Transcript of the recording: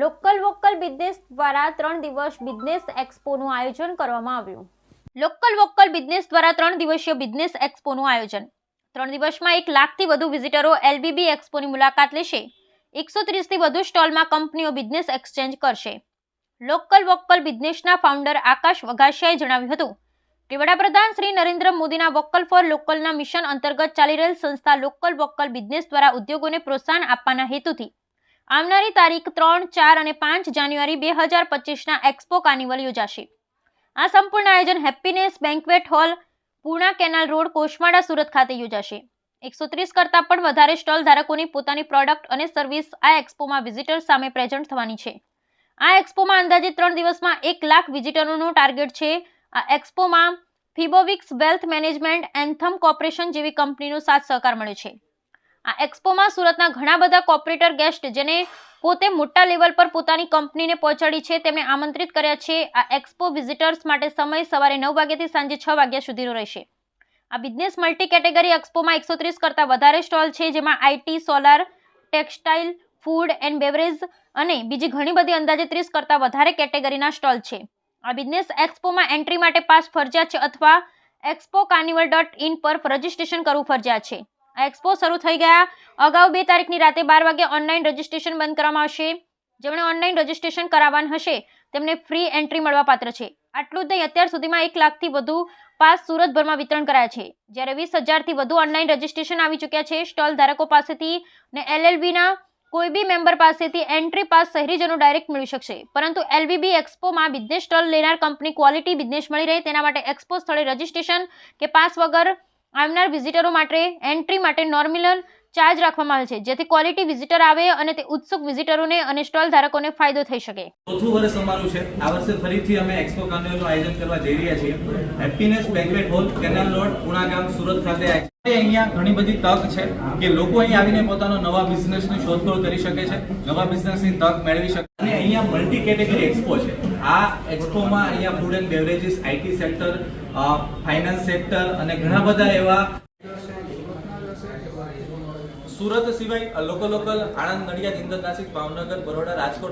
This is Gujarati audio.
લોકલ વોકલ બિઝનેસ દ્વારા ત્રણ દિવસ બિઝનેસ એક્સપોનું આયોજન કરવામાં આવ્યું. લોકલ વોકલ બિઝનેસ દ્વારા ત્રણ દિવસીય બિઝનેસ એક્સપોનું આયોજન. ત્રણ દિવસમાં એક લાખથી વધુ વિઝિટરો એલબીબી એક્સપોની મુલાકાત લેશે. એકસો ત્રીસથી વધુ સ્ટોલમાં કંપનીઓ બિઝનેસ એક્સચેન્જ કરશે. લોકલ વોકલ બિઝનેસના ફાઉન્ડર આકાશ વઘાસિયાએ જણાવ્યું હતું. કે વડાપ્રધાન શ્રી નરેન્દ્ર મોદીના વોકલ ફોર લોકલના મિશન અંતર્ગત ચાલી રહેલ સંસ્થા લોકલ વોકલ બિઝનેસ દ્વારા ઉદ્યોગોને પ્રોત્સાહન આપવાના હેતુથી આવનારી તારીખ ત્રણ, ચાર અને પાંચ જાન્યુઆરી બે હજાર પચીસના એક્સપો કાર્નિવલ યોજાશે. આ સંપૂર્ણ આયોજન happiness banquet hall, Purna canal road Koshmada Surat ખાતે યોજાશે. એકસો ત્રીસ કરતાં પણ વધારે સ્ટોલ ધારકોની પોતાની પ્રોડક્ટ અને સર્વિસ આ એક્સપોમાં વિઝિટર સામે પ્રેઝન્ટ થવાની છે. આ એક્સપોમાં અંદાજે ત્રણ દિવસમાં એક લાખ વિઝિટરોનું ટાર્ગેટ છે. આ એક્સપોમાં Fibovix wealth management Anthem corporation જેવી કંપનીનો સાથ સહકાર મળ્યો છે. આ એક્સપોમાં સુરતના ઘણા બધા કોર્પોરેટર ગેસ્ટ જેને પોતે મોટા લેવલ પર પોતાની કંપનીને પહોંચાડી છે તેમને આમંત્રિત કર્યા છે. આ એક્સપો વિઝિટર્સ માટે સમય સવારે નવ વાગ્યાથી સાંજે છ વાગ્યા સુધીનો રહેશે. આ બિઝનેસ મલ્ટી કેટેગરી એક્સપોમાં એકસો ત્રીસ કરતાં વધારે સ્ટોલ છે, જેમાં IT solar, textile, food and beverage અને બીજી ઘણી બધી અંદાજે ત્રીસ કરતાં વધારે કેટેગરીના સ્ટોલ છે. આ બિઝનેસ એક્સપોમાં એન્ટ્રી માટે પાસ ફરજિયાત છે અથવા એક્સપો કાર્નિવલ ડોટ ઇન પર રજિસ્ટ્રેશન કરવું ફરજિયાત છે. એક્સપો શરૂ થઈ ગયા. અગાઉ બે તારીખની રાતે બાર વાગે ઓનલાઈન રજીસ્ટ્રેશન બંધ કરવામાં આવશે. જેમણે ઓનલાઈન રજિસ્ટ્રેશન કરાવવાનું હશે, તેમને ફ્રી એન્ટ્રી મળવા પાત્ર છે. આટલું જ નહીં, અત્યાર સુધીમાં એક લાખથી વધુ પાસ સુરતભરમાં વિતરણ કરાયા છે. જ્યારે વીસ હજારથી વધુ ઓનલાઈન રજિસ્ટ્રેશન આવી ચૂક્યા છે. સ્ટોલ ધારકો પાસેથી ને એલએલબીના કોઈ બી મેમ્બર પાસેથી એન્ટ્રી પાસ શહેરીજનો ડાયરેક્ટ મળી શકશે. પરંતુ એલબીબી એક્સપોમાં બિઝનેસ સ્ટોલ લેનાર કંપની ક્વોલિટી બિઝનેસ મળી રહે, તેના માટે એક્સપો સ્થળે રજિસ્ટ્રેશન કે પાસ વગર આવનાર વિઝિટરો માટે એન્ટ્રી માટે નોર્મિલ ચાર્જ રાખવામાં આવે છે. જેથી ક્વોલિટી વિઝિટર આવે અને તે ઉત્સુક વિઝિટરોને અને સ્ટોલ ધારકોને ફાયદો થઈ શકે. ચોથું વર્ષ અમારું છે. આ વર્ષે ફરીથી અમે એક્સપો કાર્નિવલનું આયોજન કરવા જઈ રહ્યા છીએ. Happiness banquet hall canal road Puna ગામ, સુરત ખાતે અહીંયા ઘણી બધી તક છે કે લોકો અહીં આવીને પોતાનો નવા બિઝનેસની શોધખોળ કરી શકે છે, નવા બિઝનેસની તક મેળવી શકે અને અહીંયા મલ્ટી કેટેગરી એક્સપો છે. આ એક્સપોમાં અહીંયા food and beverages IT sector finance sector અને ઘણા બધા એવા સુરત સિવાય લોકલ લોકલ આણંદ, નડિયાદ, ઇન્દર, નાસિક, ભાવનગર, બરોડા, રાજકોટ